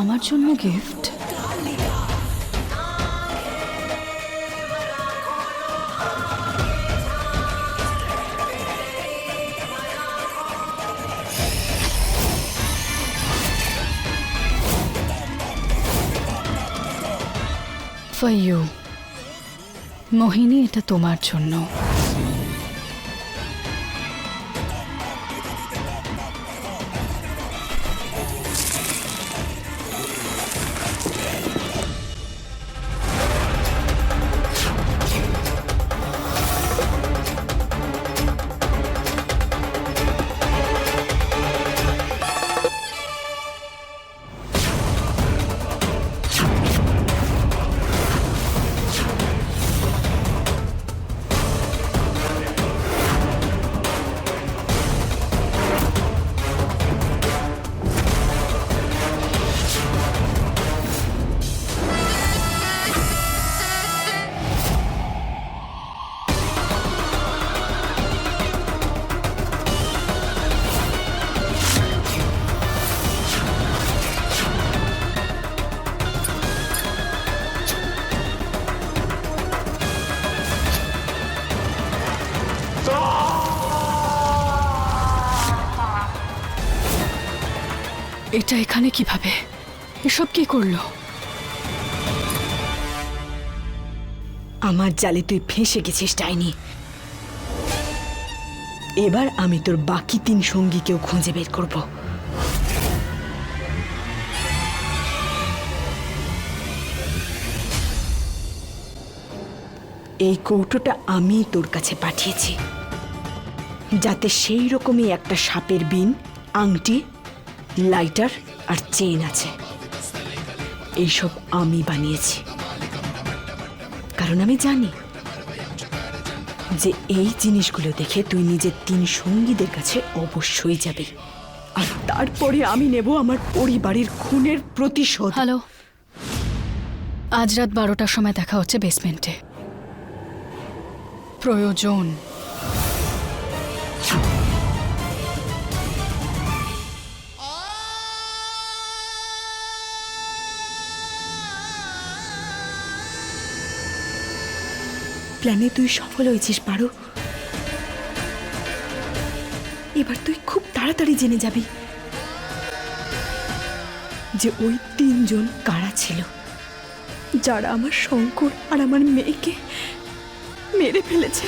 আমার জন্য gift for you মোহিনী এটা তোমার জন্য। এটা এখানে কীভাবে? এসব কি করল? আমার জালে তুই ফেঁসে গেছিস, ডাইনি। এবার আমি তোর বাকি তিন সঙ্গীকেও খুঁজে বের করব। এই কৌটোটা আমি তোর কাছে পাঠিয়েছি। যাতে সেই রকমই একটা সাপের বিন, আংটি লাইটার আর চেন আছে। এইসব আমি বানিয়েছি। কারণ আমি জানি যে এই জিনিসগুলো দেখে তুই নিজের তিন সঙ্গীদের কাছে অবশ্যই যাবি। আর তারপরে আমি নেব আমার পরিবারের খুনের প্রতিশোধ। হ্যালো। আজ রাত বারোটার সময় দেখা হচ্ছে বেসমেন্টে প্রয়োজন। প্ল্যানে তুই সফল হয়েছিস, পারো। এবার তুই খুব তাড়াতাড়ি জেনে যাবি যে ওই তিনজন কারা ছিল। যারা আমার শঙ্কর আর আমার মেয়েকে মেরে ফেলেছে।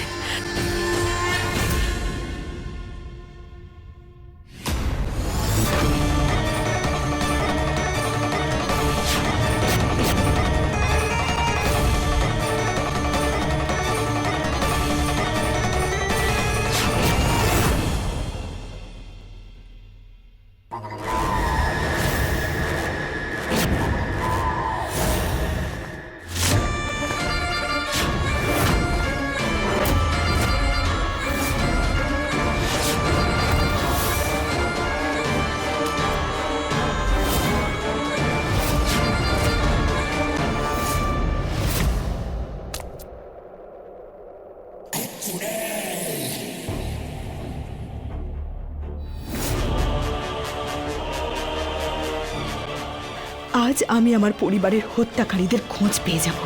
আজ আমি আমার পরিবারের হত্যাকারীদের খোঁজ পেয়ে যাব।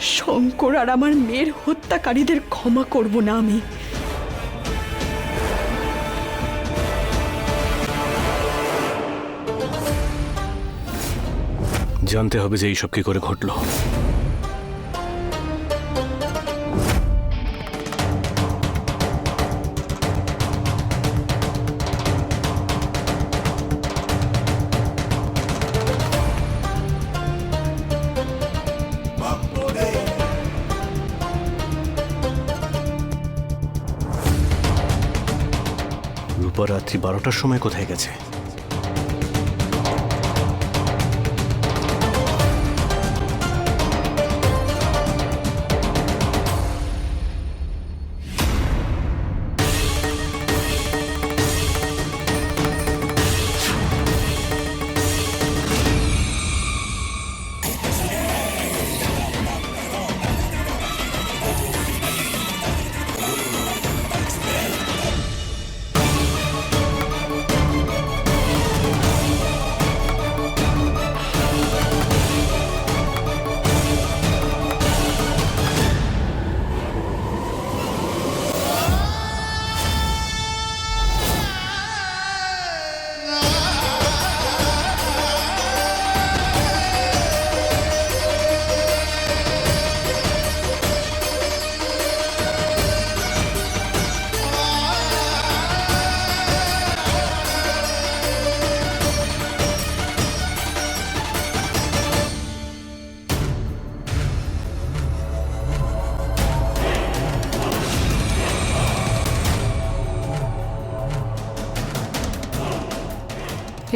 শঙ্কর আর আমার মেয়ের হত্যাকারীদের ক্ষমা করব না আমি। জানতে হবে যে এইসব কি করে ঘটলো। রাত্রি বারোটার সময় কোথায় গেছে?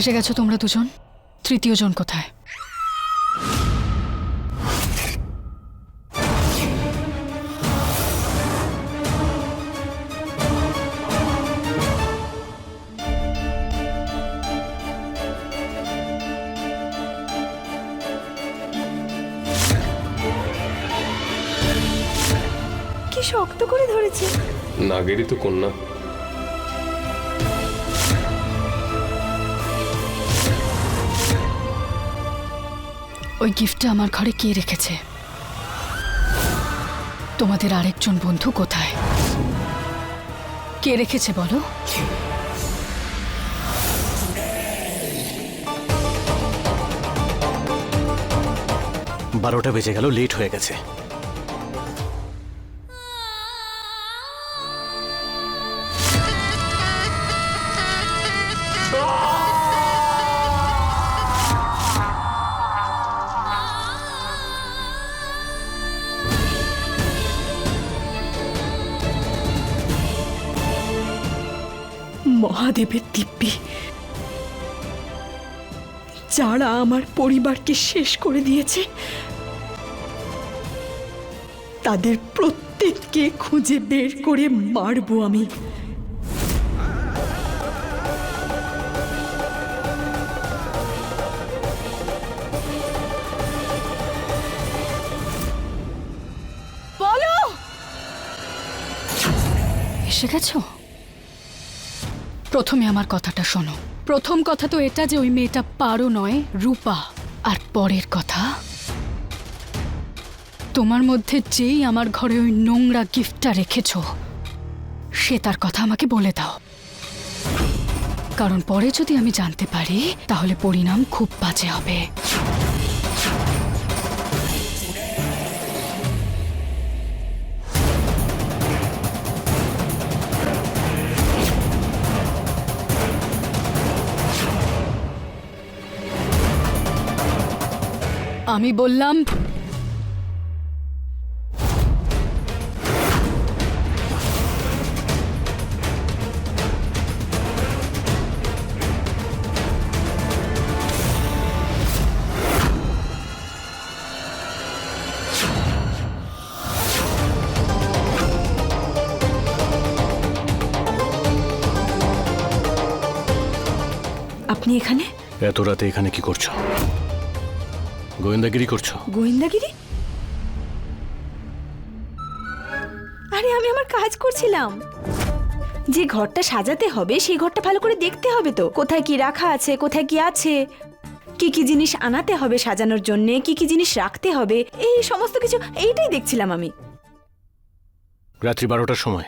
এসে গেছো তোমরা দুজন? তৃতীয় জন কোথায়? কি শক্ত করে ধরেছে? নাগেরই তো কন্যা। ওই গিফটটা আমার ঘরে কে রেখেছে? তোমাদের আরেকজন বন্ধু কোথায়? কে রেখেছে বলো? বারোটা বেজে গেল লেট হয়ে গেছে। মহাদেবের দিব্যি। যারা আমার পরিবারকে শেষ করে দিয়েছে, তাদের প্রত্যেককে খুঁজে বের করে মারবো আমি। বলো! এসে গেছো? প্রথমে আমার কথাটা শোনো। প্রথম কথা তো এটা যে ওই মেয়েটা পারো নয়, রূপা। আর পরের কথা, তোমার মধ্যে যেই আমার ঘরে ওই নোংরা গিফটটা রেখেছ, সে তার কথা আমাকে বলে দাও। কারণ পরে যদি আমি জানতে পারি, তাহলে পরিণাম খুব বাজে হবে। আমি বললাম আপনি এখানে? এত রাতে এখানে কি করছ? গোয়েন্দাগিরি করছ? গোয়েন্দাগিরি? আরে আমি আমার কাজ করছিলাম। যে ঘরটা সাজাতে হবে সেই ঘরটা ভালো করে দেখতে হবে তো। কোথায় কি রাখা আছে কোথায় কি আছে কি কি জিনিস আনাতে হবে সাজানোর জন্য কি কি জিনিস রাখতে হবে এই সমস্ত কিছু এইটাই দেখছিলাম আমি। রাত্রি বারোটার সময়।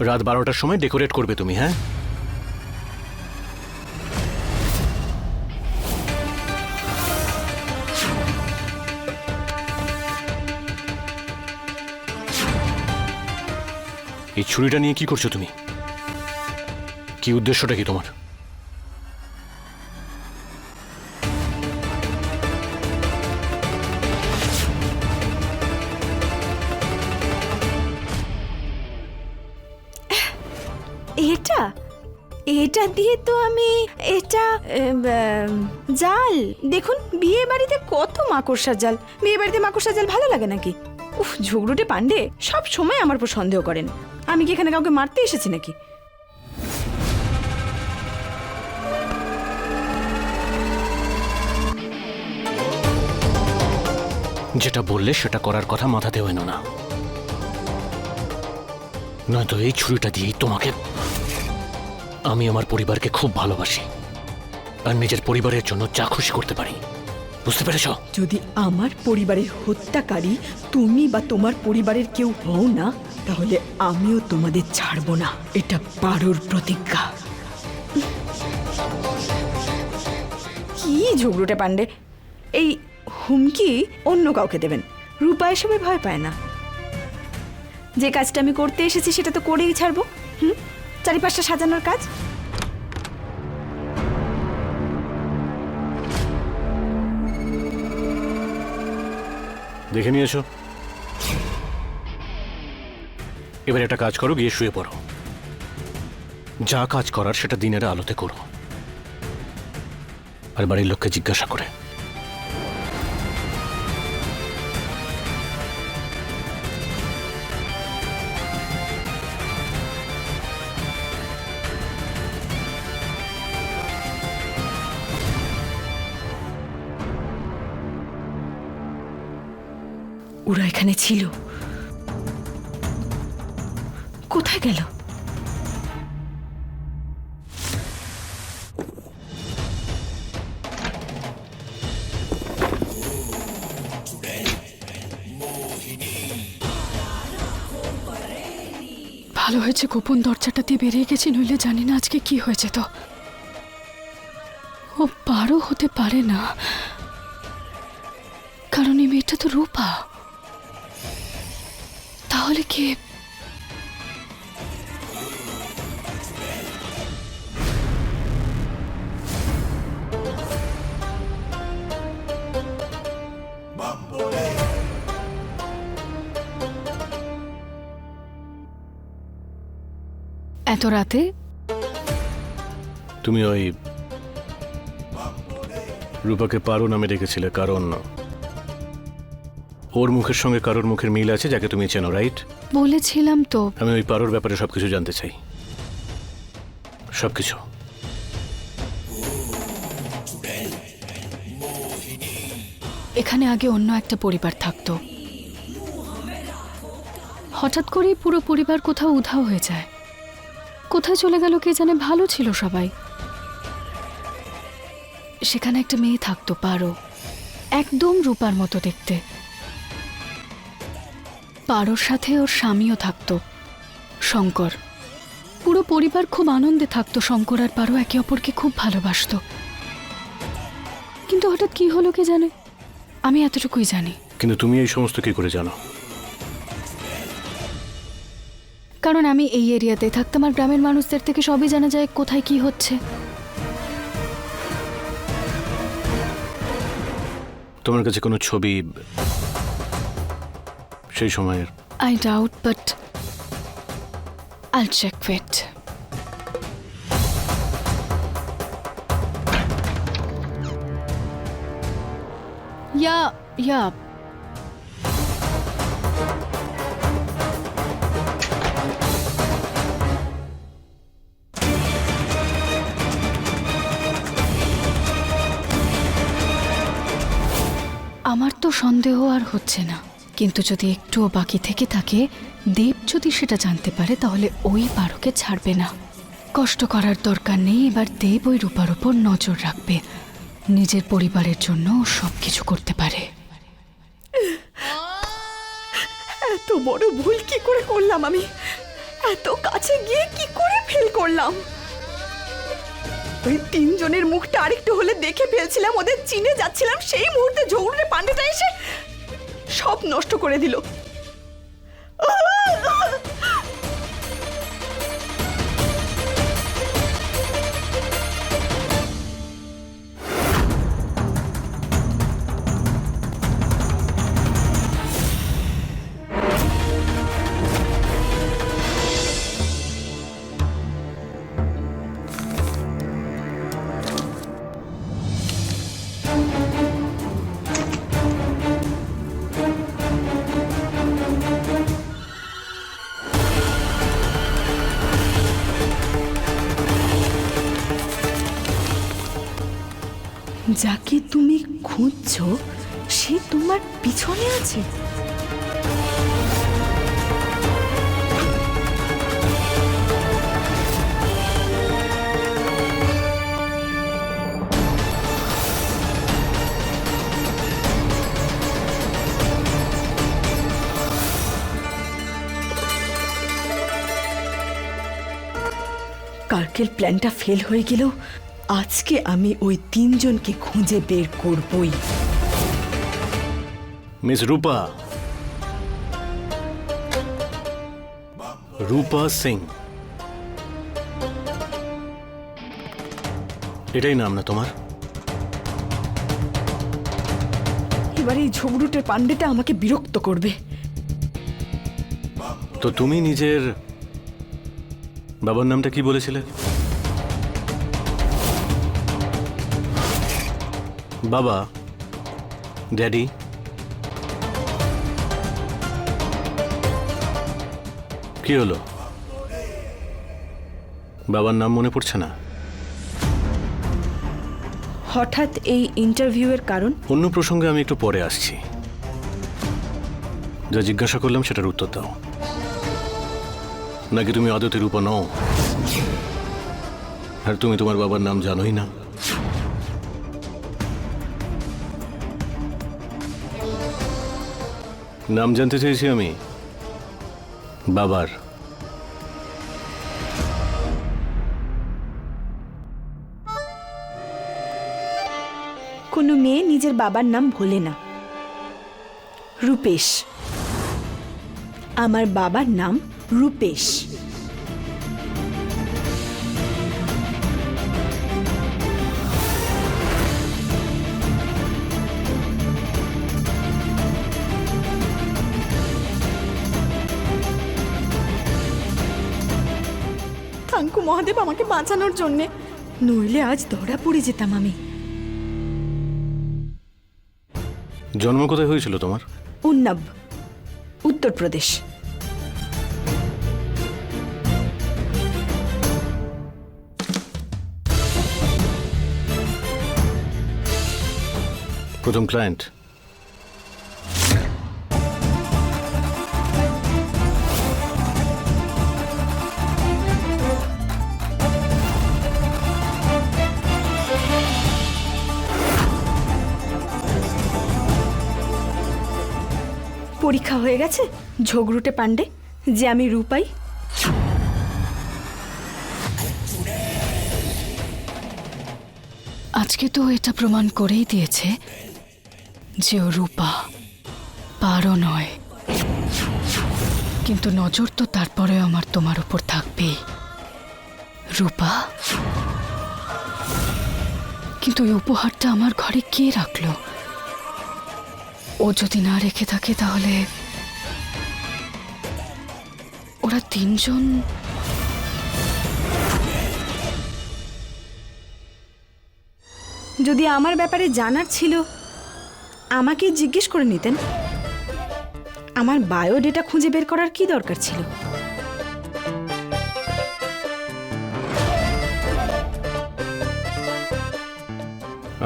রাত বারোটার সময় ডেকোরেট করবে তুমি হ্যাঁ? এই ছুরিটা নিয়ে কি করছ তুমি? কি উদ্দেশ্যটা কি তোমার? এটা? এটা দিয়ে তো আমি এটা জাল। দেখুন, বিয়ে বাড়িতে কত মাকড়সার জাল। বিয়ে বাড়িতে মাকড়সার জাল ভালো লাগে নাকি? উফ, ঝগড়ুটে পান্ডে সব সময় আমার উপর সন্দেহ করেন। আমি কি এখানে কাউকে মারতে এসেছি নাকি? যেটা বললে সেটা করার কথা মাথাতেও এনো না। নয়তো এই ছুরিটা দিয়েই তোমাকে আমি আমার পরিবারকে খুব ভালোবাসি আর নিজের পরিবারের জন্য যা খুশি করতে পারি। বুঝতে পেরেছ? যদি আমার পরিবারের হত্যাকারী তুমি বা তোমার পরিবারের কেউ হও না তাহলে আমিও তোমাদের ছাড়বো না। এটা পারোর প্রতিজ্ঞা। কি ঝগড়ুটে পান্ডে এই হুমকি অন্য কাউকে দেবেন। রূপা এসবে ভয় পায় না। যে কাজটা আমি করতে এসেছি সেটা তো করেই ছাড়বো। হুম? চারিপাশটা সাজানোর কাজ। দেখে নিয়েছ? এবার একটা কাজ করো, গিয়ে শুয়ে পড়ো। যা কাজ করার সেটা দিনের আলোতে করো। আর বাড়ির লোককে জিজ্ঞাসা করে। ওরা এখানে ছিল। কোথায় গেল? ভালো হয়েছে গোপন দরজাটা দিয়ে বেরিয়ে গেছি, নইলে জানি না আজকে কি হয়েছে তো। ও পারও হতে পারে না। কারণ এই মেয়েটা তো রূপা। তাহলে কি? এত রাতে? তুমি ওই রূপাকে পারো নামে রেখেছিলে কারণ ওর মুখের সঙ্গে কারোর মুখের মিল আছে যাকে তুমি চেনো রাইট বলেছিলাম তো। আমি ওই পারোর ব্যাপারে সবকিছু জানতে চাই। সবকিছু। এখানে আগে অন্য একটা পরিবার থাকতো। হঠাৎ করেই পুরো পরিবার কোথাও উধাও হয়ে যায়। কোথায় চলে গেল কে জানে ভালো ছিল সবাই। সেখানে একটা মেয়ে থাকতো পারো। একদম রূপার মতো দেখতে। পারোর সাথে ওর স্বামীও থাকতো শঙ্কর। পুরো পরিবার খুব আনন্দে থাকতো শঙ্কর আর পারো একে অপরকে খুব ভালোবাসতো। কিন্তু হঠাৎ কি হলো কে জানে? আমি এতটুকুই জানি। কিন্তু তুমি এই সমস্ত কি করে জানো? কারণ আমি এই এরিয়াতে থাকতাম আর গ্রামের মানুষদের থেকে সবই জানা যায় কোথায় কি হচ্ছে। তোমার কাছে কোনো ছবি সেই সময়ের। I doubt but I'll check wait yeah yeah আমার তো সন্দেহ আর হচ্ছে না। কিন্তু যদি একটুও বাকি থেকে থাকে দেব যদি সেটা জানতে পারে, তাহলে ওই পারোকে ছাড়বে না। কষ্ট করার দরকার নেই, এবার দেব ওই রূপার উপর নজর রাখবে। নিজের পরিবারের জন্য সব কিছু করতে পারে। এত বড় ভুল কি করে করলাম আমি? এত কাছে গিয়ে কি করে ফেল করলাম? ওই তিনজনের মুখটা আরেকটু হলে দেখে ফেলছিলাম, ওদের চিনে যাচ্ছিলাম, সেই মুহূর্তে ঝৌড়ে পান্ডেটা এসে সব নষ্ট করে দিল। যাকে তুমি খুঁজছো সে তোমার পিছনে আছে। কার্কেল প্ল্যানটা ফেল হয়ে গেলেও আজকে আমি ওই তিনজনকে খুঁজে বের করবই। মিস রূপা। রূপা সিং। এটাই নাম না তোমার? এবার এই ঝগড়ুটের পাণ্ডেটা আমাকে বিরক্ত করবে। তো তুমি নিজের বাবার নামটা কি বলেছিলে? বাবা ড্যাডি। কি হলো? বাবার নাম মনে পড়ছে না? হঠাৎ এই ইন্টারভিউয়ের কারণ? অন্য প্রসঙ্গে আমি একটু পরে আসছি। যা জিজ্ঞাসা করলাম সেটার উত্তর দাও। নাকি তুমি আদতের উপর নও? আর তুমি তোমার বাবার নাম জানোই না? নাম জানতে চেয়েছি আমি। বাবার। কোনো মেয়ে নিজের বাবার নাম ভোলে না। রূপেশ। আমার বাবার নাম রূপেশ। মহাদেব আমাকে বাঁচানোর জন্যে। নইলে আজ ধরা পড়ে যেতাম আমি। জন্ম কোথায় হয়েছিল তোমার? উন্নব উত্তরপ্রদেশ। প্রথম ক্লায়েন্ট হয়ে গেছে? ঝগড়ুটে পাণ্ডে, যে আমি রূপাই। আজকে তো এটা প্রমাণ করেই দিয়েছে যে ও রূপা পারও নয়। কিন্তু নজর তো তারপরে আমার তোমার উপর থাকবেই। রূপা? কিন্তু এই উপহারটা আমার ঘরে কে রাখল? ও যদি না রেখে থাকে তাহলে তিনজন? যদি আমার ব্যাপারে জানার ছিল আমাকে জিজ্ঞেস করে নিতেন। আমার বায়োডেটা খুঁজে বের করার কি দরকার ছিল?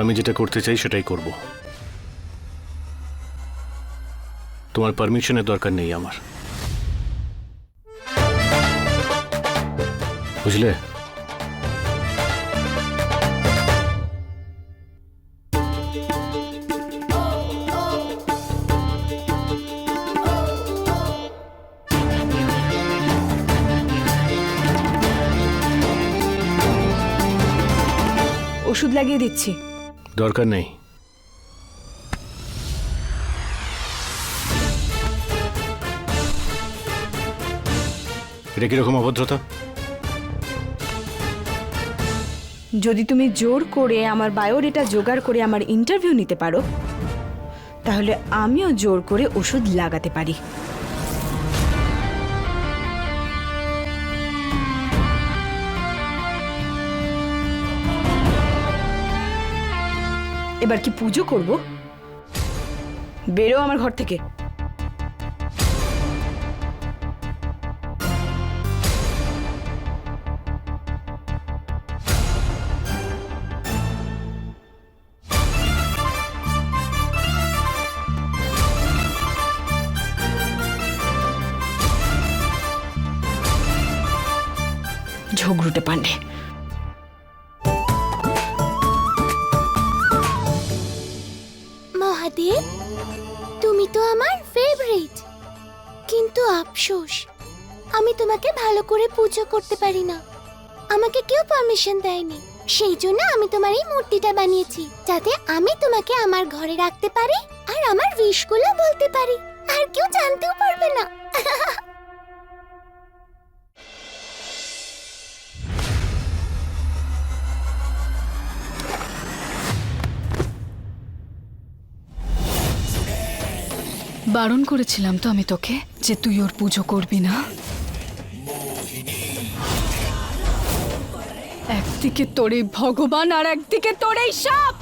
আমি যেটা করতে চাই সেটাই করব। তোমার পারমিশনের দরকার নেই আমার। বুঝলে? ওষুধ লাগিয়ে দিচ্ছি। দরকার নেই। এটা কীরকম অভদ্রতা? যদি তুমি জোর করে আমার বায়োডেটা জোগাড় করে আমার ইন্টারভিউ নিতে পারো, তাহলে আমিও জোর করে ওষুধ লাগাতে পারি। এবার কি পুজো করব? বেরো আমার ঘর থেকে। ঝগড়ুটে পান্ডে মহাদেব, তুমি তো আমার ফেভারিট কিন্তু আফসোস, আমি তোমাকে ভালো করে পুজো করতে পারি না। আমাকে কেউ পারমিশন দেয়নি। সেই জন্য আমি তোমার এই মূর্তিটা বানিয়েছি, যাতে আমি তোমাকে আমার ঘরে রাখতে পারি আর আমার উইশগুলো বলতে পারি। আর কেউ জানতেও পারবে না। বারণ করেছিলাম তো আমি তোকে যে তুই ওর পুজো করবি না। একদিকে তোর এই ভগবান আর একদিকে তোর এই সাপ।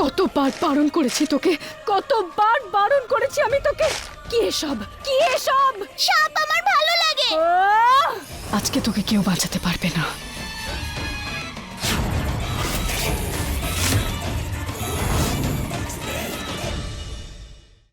কতবার বারণ করেছি তোকে কতবার বারণ করেছি আমি তোকে। কি এসব কি এসব? সাপ আমার ভালো লাগে। আজকে তোকে কেউ বাঁচাতে পারবে না।